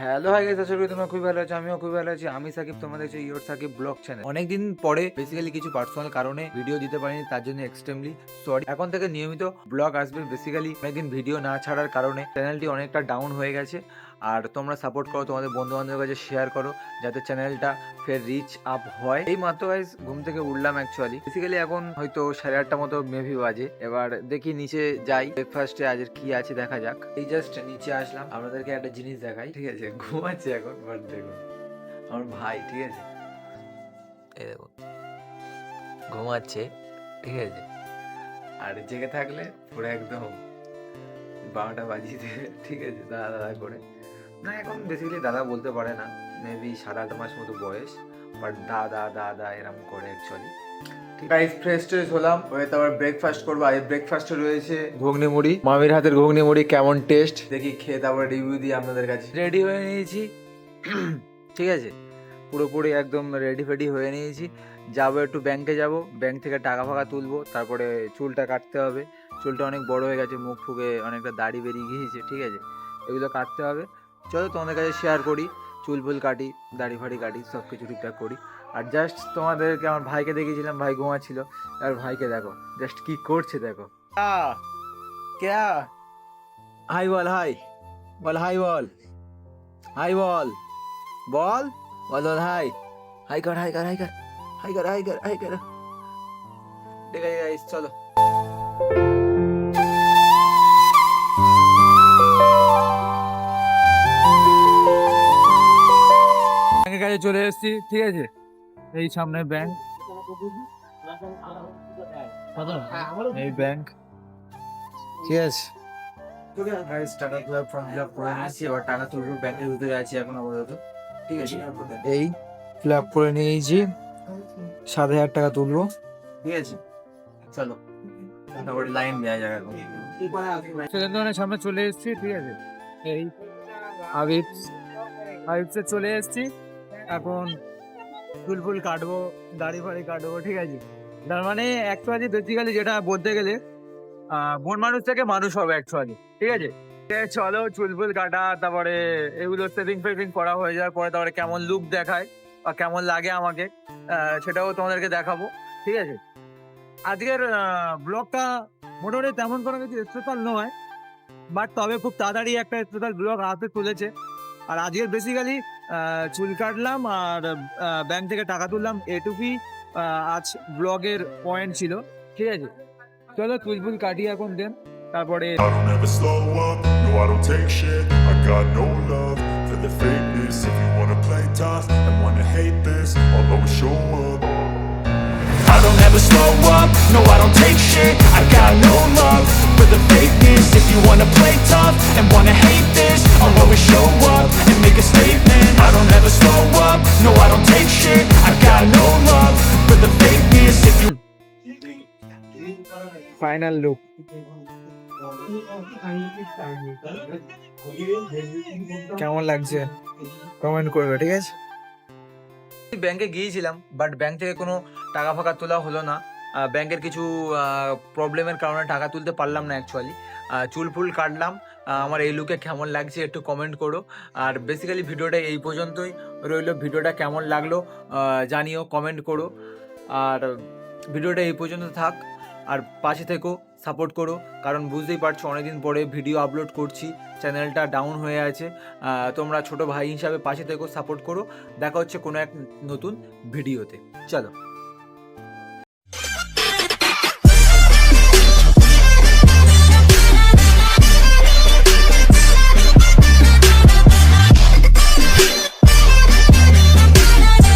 Hello hi guys আশা করি তোমরা খুবই ভালো আছো, আমিও খুবই ভালো আছি। আমি সাকিব, তোমাদের হচ্ছে ইয়োর সাকিব ব্লগ চ্যানেল অনেকদিন পরে বেসিক্যালি কিছু পার্সোনাল কারণে ভিডিও দিতে পারিনি, তার জন্য এক্সট্রিমলি সরি এখন থেকে নিয়মিত ব্লগ আসবে বেসিক্যালি অনেকদিন ভিডিও না ছাড়ার কারণে চ্যানেলটি অনেকটা ডাউন হয়ে গেছে। আর তোমরা সাপোর্ট করো, তোমাদের বন্ধু বান্ধবের কাছে শেয়ার করো, যাতে চ্যানেলটা ফের রিচ আপ হয়। এই মাত্র গাইস ঘুম থেকে উঠলাম অ্যাকচুয়ালি বেসিক্যালি এখন হয়তো সাড়ে আটটা মতো মেবি বাজে। এবার দেখি নিচে যাই ব্রেকফাস্টে আজের কি আছে দেখা যাক। এই জাস্ট নিচে আসলাম, আপনাদেরকে একটা জিনিস দেখাই। ঠিক আছে, ঘুমাচ্ছে এখন বাট দেখুন আমার ভাই, ঠিক আছে? এই ঘুমাচ্ছে, ঠিক আছে? আর জেগে থাকলে পুরো একদম বারোটা বাজিয়ে দেবে, ঠিক আছে? দাদা দাদা করে। না এখন বেসিক্যালি দাদা বলতে পারে না মেবি সাড়ে আট মাস মতো বয়স বাট দাদা দাদা এরকম করে অ্যাকচুয়ালি গাইস ফ্রেশ ট্রেশ হলাম হয়ে তারপর ব্রেকফাস্ট করব। আজ ব্রেকফাস্টে রয়েছে ঘুগনি মুড়ি মামির হাতের ঘুগনি মুড়ি কেমন টেস্ট দেখি খেয়ে তারপর রিভিউ দিই আপনাদের কাছে। রেডি হয়ে নিয়েছি। ঠিক আছে। পুরোপুরি একদম রেডি ফেডি হয়ে নিয়েছি। যাব একটু ব্যাংকে যাব। ব্যাংক থেকে টাকা ফাকা তুলবো। তারপরে চুলটা কাটতে হবে। চুলটা অনেক বড় হয়ে গেছে মুখ ফুকে অনেকটা দাড়ি বেরিয়ে গিয়েছে। ঠিক আছে। এগুলো কাটতে হবে। চলো তোমাদের কাছে শেয়ার করি চুল ফুল কাটি দাড়ি ফাড়ি কাটি সব কিছু ঠিকঠাক করি। আর জাস্ট তোমাদেরকে আমার ভাইকে দেখেছিলাম ভাই ঘুমাচ্ছিল। আর ভাইকে দেখো জাস্ট কি করছে দেখো। ক্যা হাই বল হাই। বল হাই বল। হাই বল। বল? বল বল হাই। হাই কর হাই কর হাই কর। হাই কর হাই কর হাই কর। ঠিক আছে চলো। চলে এসেছি ঠিক আছে? এই সামনে ব্যাংক এই ব্যাংক ঠিক আছে। টাকা ফর্ম ফিল আপ করে নিয়েছি। এবার টাকা তুলবো ব্যাংকের ভিতরে আছি এখন আপাতত। ঠিক আছে? এই ফিল আপ করে নিয়েছি। সাত হাজার টাকা তুলবো। ঠিক আছে? চলো। তারপরে লাইন দেওয়া যাবে এখন। সামনে চলে এসেছি ঠিক আছে? এই আবিব আবিবসে চলে এসেছি। এখন ফুল ফুল কাটবো, দাড়ি ফাড়ি কাটবো, ঠিক আছে? তার মানে অ্যাকচুয়ালি বেসিক্যালি যেটা বলতে গেলে মন মানুষ থেকে মানুষ হবে অ্যাকচুয়ালি ঠিক আছে? চলো চুল ফুল কাটা, তারপরে এগুলো সেভিং ফেভিং করা হয়ে যাওয়ার পরে তারপরে কেমন লুক দেখায় বা কেমন লাগে আমাকে সেটাও তোমাদেরকে দেখাবো, ঠিক আছে? আজকের ব্লগটা মোটামুটি তেমন কোনো কিছু স্পেশাল নয় বাট তবে খুব তাড়াতাড়ি একটা স্পেশাল ব্লগ হাতে তুলেছে। আর আজকের বেসিক্যালি চুল কাটলাম আর ব্যাংক থেকে টাকা তুললাম এটুকুই আজ ব্লগের পয়েন্ট ছিল ঠিক আছে চলো চুল ফুল কাটি এখন দেন তারপরে I don't ever slow up, no I don't take shit I got no love for the fakeness If you wanna play tough and wanna hate this I'll always show up and make a statement I don't ever slow up, no I don't take shit I got no love for the fakeness If you final look কেমন লাগছে comment করবে ঠিক আছে ব্যাংকে গিয়েছিলাম but bank থেকে কোনো টাকা ফাকা তোলা হলো না ব্যাংকের কিছু প্রবলেমের কারণে টাকা তুলতে পারলাম না অ্যাকচুয়ালি চুল ফুল কাটলাম। আমার এই লুকে কেমন লাগছে একটু কমেন্ট করো। আর বেসিক্যালি ভিডিওটা এই পর্যন্তই রইল। ভিডিওটা কেমন লাগল জানিও কমেন্ট করো। আর ভিডিওটা এই পর্যন্ত থাক। আর পাশে থেকো সাপোর্ট করো। কারণ বুঝতেই পারছ, অনেকদিন পরে ভিডিও আপলোড করছি। চ্যানেলটা ডাউন হয়ে আছে। তোমরা ছোট ভাই হিসাবে পাশে থেকো সাপোর্ট করো। দেখা হচ্ছে কোনো এক নতুন ভিডিওতে চলো।